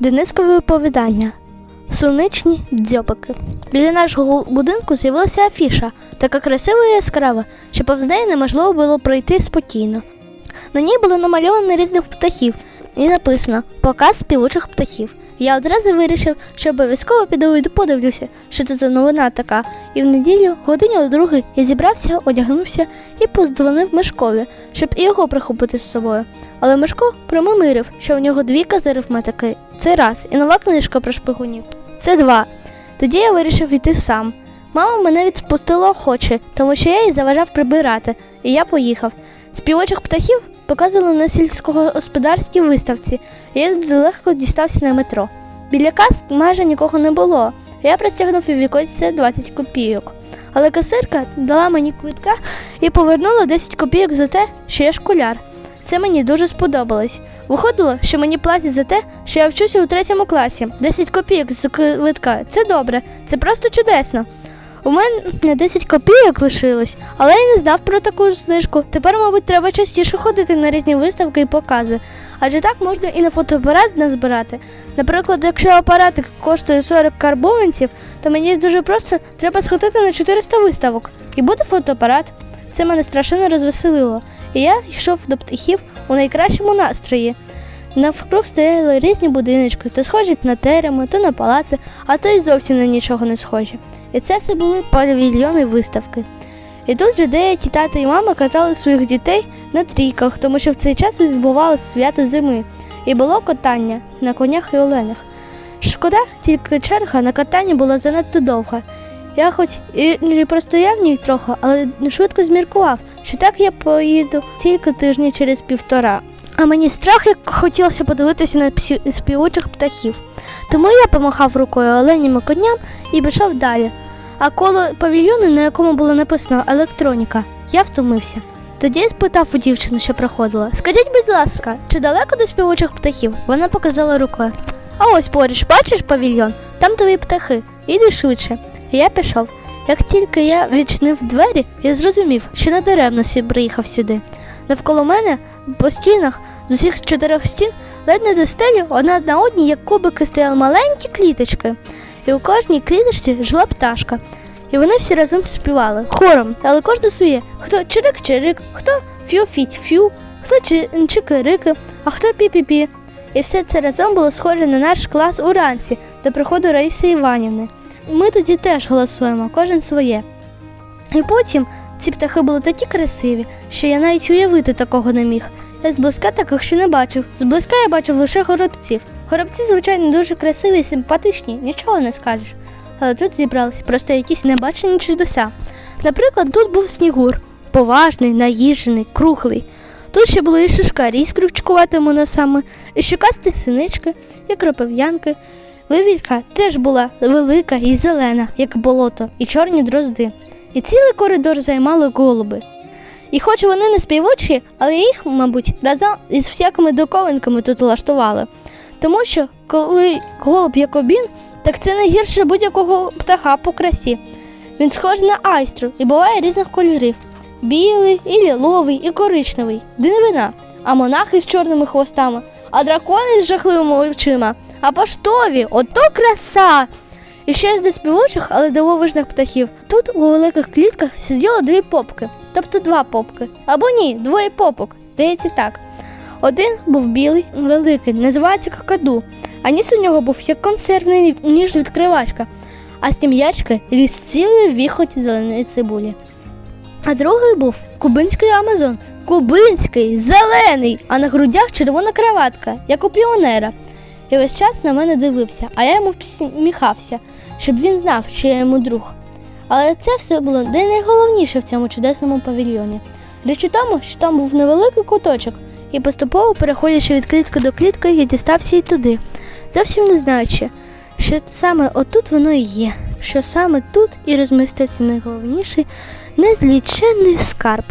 Денискове оповідання. Сонячні дзьобики. Біля нашого будинку з'явилася афіша, така красива і яскрава, що повз неї неможливо було пройти спокійно. На ній було намальовано різних птахів і написано Показ співучих птахів. Я одразу вирішив, що обов'язково піду і подивлюся, що це за новина така. І в неділю, годині о другій, я зібрався, одягнувся і подзвонив Мишкові, щоб і його прихопити з собою. Але Мишко промимирив, що у нього двійка з арифметики це раз, і нова книжка про шпигунів це два. Тоді я вирішив іти сам. Мама мене відпустила охоче, тому що я їй заважав прибирати, і я поїхав. Співочих птахів показували на сільськогосподарській виставці, і я легко дістався на метро. Біля кас майже нікого не було. Я простягнув у віконце 20 копійок. Але касирка дала мені квитка і повернула 10 копійок за те, що я школяр. Це мені дуже сподобалось. Виходило, що мені платять за те, що я вчуся у третьому класі. 10 копійок з квитка. Це добре, це просто чудесно. У мене 10 копійок лишилось, але я не знав про таку знижку. Тепер, мабуть, треба частіше ходити на різні виставки і покази. Адже так можна і на фотоапарат назбирати. Наприклад, якщо апарат коштує 40 карбованців, то мені дуже просто треба сходити на 400 виставок і буде фотоапарат. Це мене страшенно розвеселило. І я йшов до птахів у найкращому настрої. Навкруг стояли різні будиночки, то схожі на тереми, то на палаци, а то й зовсім на нічого не схожі. І це все були павільйони виставки. І тут же деякі тата і мама катали своїх дітей на трійках, тому що в цей час відбувалося свято зими, і було катання на конях і оленях. Шкода, тільки черга на катанні була занадто довга. Я хоч і простояв ні трохи, але швидко зміркував, що так я поїду тільки тижні через півтора. А мені страх, як хотілося подивитися на співучих птахів. Тому я помахав рукою оленям і коням і пішов далі. А коло павільйону, на якому було написано електроніка, я втомився. Тоді спитав у дівчину, що проходила: Скажіть, будь ласка, чи далеко до співучих птахів? Вона показала рукою. А ось поруч, бачиш павільйон? Там твої птахи. Іди швидше. І я пішов. Як тільки я відчинив двері, я зрозумів, що не даремно сі- приїхав сюди. Навколо мене по стінах з усіх чотирьох стін ледь не до стелі одна на одній, як кубики, стояли маленькі кліточки, і у кожній кліточці жила пташка. І вони всі разом співали хором, але кожна своє. Хто чирик-чирик, хто фю-фіть-фю, хто чи- чики-рики, а хто пі-пі-пі. І все це разом було схоже на наш клас уранці до приходу Раїси Іванівни. Ми тоді теж голосуємо, кожен своє. І потім ці птахи були такі красиві, що я навіть уявити такого не міг. Я зблизька таких ще не бачив. Зблизька я бачив лише горобців. Горобці, звичайно, дуже красиві і симпатичні, нічого не скажеш. Але тут зібралися просто якісь небачені чудеса. Наприклад, тут був снігур, поважний, наїжений, круглий. Тут ще були і шишкарі з крючкуватими носами, і щокасті синички, і кропив'янки. Вивілька теж була велика і зелена, як болото, і чорні дрозди. І цілий коридор займали голуби. І хоч вони не співучі, але їх, мабуть, разом із всякими доковинками тут влаштували. Тому що коли голуб якобін, так це не гірше будь-якого птаха по красі. Він схожий на айстру і буває різних кольорів: білий, і ліловий, і коричневий, дивина, а монахи з чорними хвостами, а дракони з жахливими очима, а поштові ото краса! І ще з неспівучих, але дивовижних птахів. Тут у великих клітках сиділо дві попки, тобто два попки. Або ні, двоє попок. Здається так. Один був білий, великий, називається какаду, а ніс у нього був як консервний ніж відкривачка, а з тім'ячки ліз цілий віхоть зеленої цибулі. А другий був кубинський Амазон. Кубинський, зелений, а на грудях червона краватка, як у піонера. І весь час на мене дивився, а я йому всміхався, щоб він знав, що я йому друг. Але це все було не найголовніше в цьому чудесному павільйоні. Річ у тому, що там був невеликий куточок, і поступово, переходячи від клітки до клітки, я дістався і туди, зовсім не знаючи, що саме отут воно і є, що саме тут і розміститься найголовніший незліченний скарб.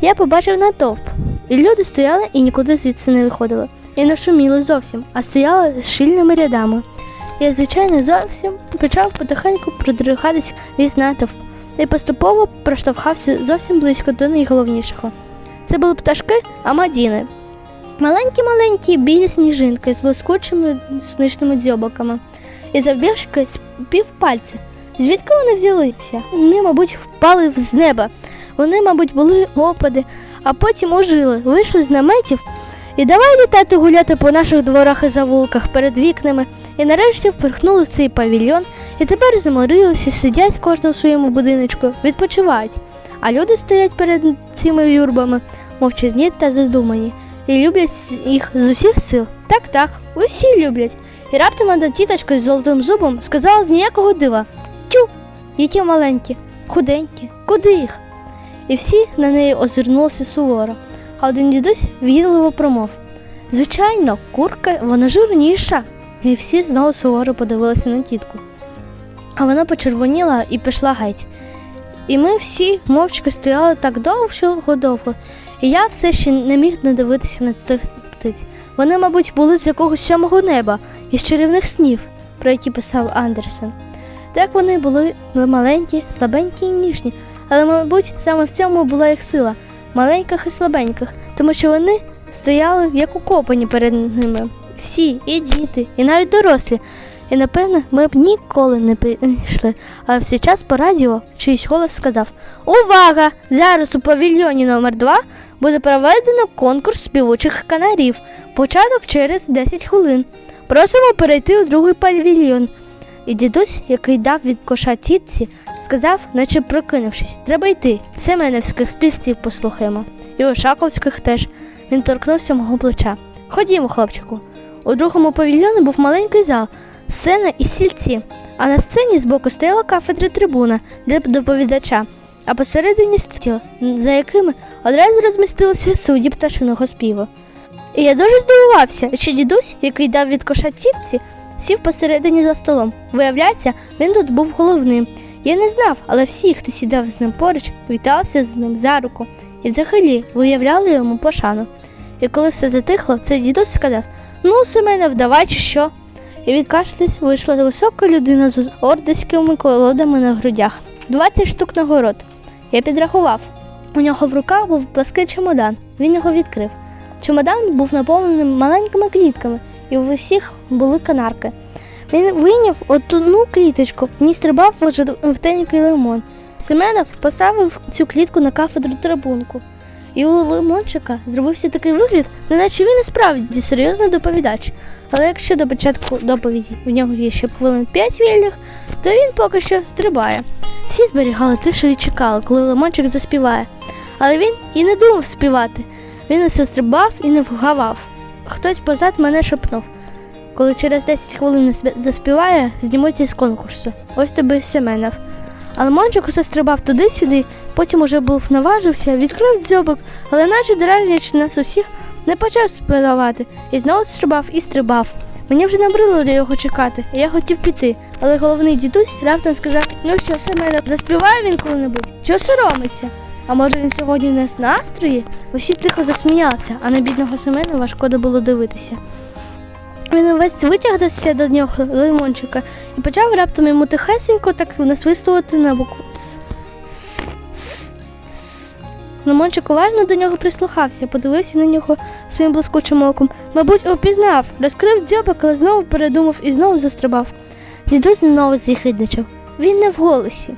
Я побачив натовп, і люди стояли і нікуди звідси не виходили. І не шуміли зовсім, а стояли з щільними рядами. Я, звичайно, зовсім почав потихеньку продригатись весь натовп і поступово проштовхався зовсім близько до найголовнішого. Це були пташки Амадіни. Маленькі-маленькі білі сніжинки з блискучими сонячними дзьобаками і завбільшки з півпальця. Звідки вони взялися? Вони, мабуть, впали з неба. Вони, мабуть, були опади, а потім ожили, вийшли з наметів і давай літати гуляти по наших дворах і завулках перед вікнами. І нарешті впорхнули в цей павільйон, і тепер заморилися, сидять кожен у своєму будиночку, відпочивають. А люди стоять перед цими юрбами, мовчазні та задумані, і люблять їх з усіх сил. Так, так, усі люблять. І раптом одна тіточка з золотим зубом сказала з ніякого дива: Тю, які маленькі, худенькі, куди їх? І всі на неї озирнулися суворо, а один дідусь в'їдливо промов. Звичайно, курка, вона жирніша. І всі знову суворо подивилися на тітку. А вона почервоніла і пішла геть. І ми всі мовчки стояли так довго-довго, і я все ще не міг не дивитися на тих птиць. Вони, мабуть, були з якогось сьомого неба, із чарівних снів, про які писав Андерсен. Так вони були маленькі, слабенькі і ніжні, але, мабуть, саме в цьому була їх сила маленьких і слабеньких, тому що вони стояли як укопані перед ними. Всі, і діти, і навіть дорослі. І напевне, ми б ніколи не прийшли. Але в цей час по радіо чийсь голос сказав: Увага! Зараз у павільйоні номер 2 буде проведено конкурс співучих канарів. Початок через 10 хвилин. Просимо перейти у другий павільйон. І дідусь, який дав від коша тітці, сказав, наче прокинувшись, треба йти. Семенівських співців послухаємо. І Ошаковських теж. Він торкнувся мого плеча. Ходімо, хлопчику. У другому павільйоні був маленький зал, сцена і сільці, а на сцені збоку стояла кафедра трибуна для доповідача, а посередині стіл, за якими одразу розмістилися судді пташиного співу. І я дуже здивувався, що дідусь, який дав від коша тітці, сів посередині за столом. Виявляється, він тут був головним. Я не знав, але всі, хто сідав з ним поруч, віталися з ним за руку і взагалі виявляли йому пошану. І коли все затихло, цей дідусь сказав: Ну, Семенов, давай чи що? І від відкашлись вийшла висока людина з ордеськими колодами на грудях. 20 штук нагород. Я підрахував. У нього в руках був плаский чемодан. Він його відкрив. Чемодан був наповнений маленькими клітками, і в усіх були канарки. Він вийняв одну кліточку і стрибав в жовтенький лимон. Семенов поставив цю клітку на кафедру трибунку. І у лимончика зробився такий вигляд, неначе він і справді серйозний доповідач. Але якщо до початку доповіді в нього є ще хвилин 5 вільних, то він поки що стрибає. Всі зберігали тишу і чекали, коли лимончик заспіває. Але він і не думав співати. Він усе стрибав і не вгавав. Хтось позад мене шепнув. Коли через 10 хвилин заспіває, знімуться з конкурсу. Ось тобі Семенов. А лимончик усе стрибав туди-сюди, потім уже був наважився, відкрив дзьобок, але наче дражнячи нас усіх, не почав співати. І знову стрибав і стрибав. Мені вже набрило до його чекати, і я хотів піти. Але головний дідусь раптом сказав: ну що, Семенов, заспіває він коли-небудь? Чого соромиться? А може він сьогодні в нас настрої? Усі тихо засміялися, а на бідного Семенова шкода було дивитися. Він увесь витягнувся до нього лимончика і почав раптом йому тихесенько так насвистувати на букву С. С. С. С. Лимончик уважно до нього прислухався, подивився на нього своїм блискучим оком. Мабуть, опізнав, розкрив дзьобик, але знову передумав і знову застрибав. Дідусь знову зіхидничав. Він не в голосі.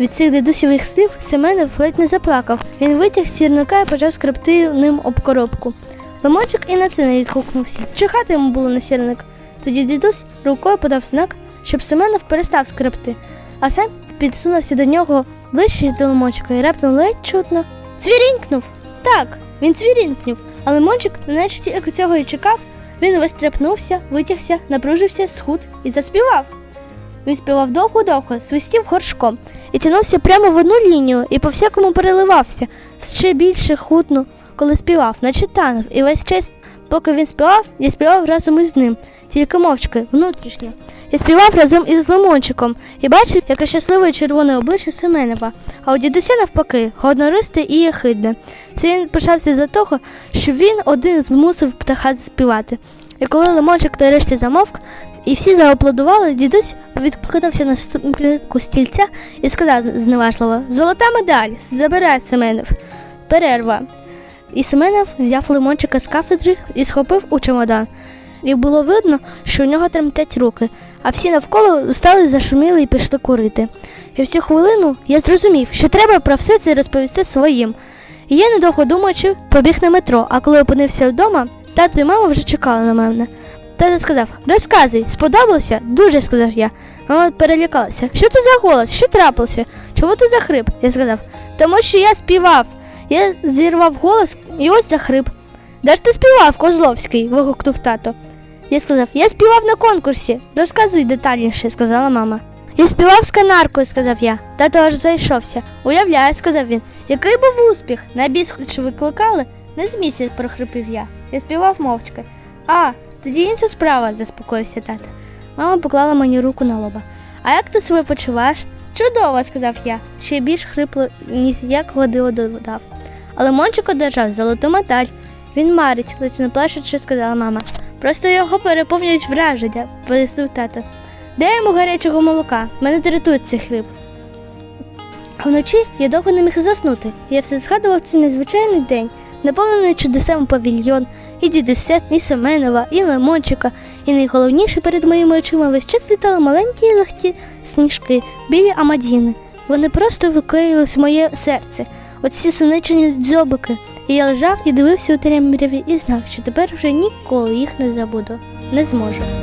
Від цих дідусівих слів Семенов ледь не заплакав. Він витяг цірника і почав скребти ним об коробку. Лимончик і на це не відгукнувся. Чихати йому було на сірник. Тоді дідусь рукою подав знак, щоб Семенов перестав скребти, а сам підсунувся до нього ближче до лимончика і раптом ледь чутно цвірінькнув. Так, він цвірінькнув, а лимончик, наче тільки цього і чекав, він весь тряпнувся, витягся, напружився, схуд і заспівав. Він співав довго-довго, свистів горшком і тягнувся прямо в одну лінію і по всякому переливався, ще більше хутно, коли співав, наче танув, і весь час, поки він співав, я співав разом із ним, тільки мовчки, внутрішньо. Я співав разом із лимончиком і бачив, яке щасливе червоне обличчя Семенова, а у дідуся навпаки, годнористе і єхидне. Це він почався за того, що він один змусив птаха заспівати. І коли лимончик нарешті замовк, і всі зааплодували, дідусь відкинувся на спинку стільця і сказав зневажливо: Золота медаль, забирай Семенов. Перерва. і Семенов взяв лимончика з кафедри і схопив у чемодан. І було видно, що у нього тремтять руки, а всі навколо встали, зашуміли і пішли курити. І в цю хвилину я зрозумів, що треба про все це розповісти своїм. І я, недовго думаючи, побіг на метро, а коли опинився вдома, тато і мама вже чекали на мене. Тато сказав: Розказуй, сподобалося? Дуже сказав я. Мама перелякалася. Що це за голос? Що трапилося? Чому ти захрип? Я сказав, тому що я співав. Я зірвав голос і ось захрип. Де ж ти співав, Козловський? вигукнув тато. Я сказав, я співав на конкурсі. Розказуй детальніше, сказала мама. Я співав з канаркою, сказав я. Тато аж зайшовся. Уявляю, сказав він. Який був успіх? На біс хоч викликали? Не з місяць прохрипів я. Я співав мовчки. А, тоді інша справа, заспокоївся тато. Мама поклала мені руку на лоба. А як ти себе почуваєш? Чудово, сказав я, ще більш хрипло, ніж як годило додав. Але Мончик одержав золоту медаль. Він марить, лише не плачучи, сказала мама. Просто його переповнюють враження, пояснив тато. Дай йому гарячого молока, мене дратує цей хрип. Вночі я довго не міг заснути. Я все згадував цей незвичайний день, наповнений чудесами павільйон, і дідуся, і Семенова, і Лимончика, і найголовніше перед моїми очима весь час літали маленькі і легкі сніжки білі Амадіни. Вони просто виклеїлись в моє серце, оці соничені дзьобики. І я лежав і дивився у темряві і знав, що тепер вже ніколи їх не забуду, не зможу.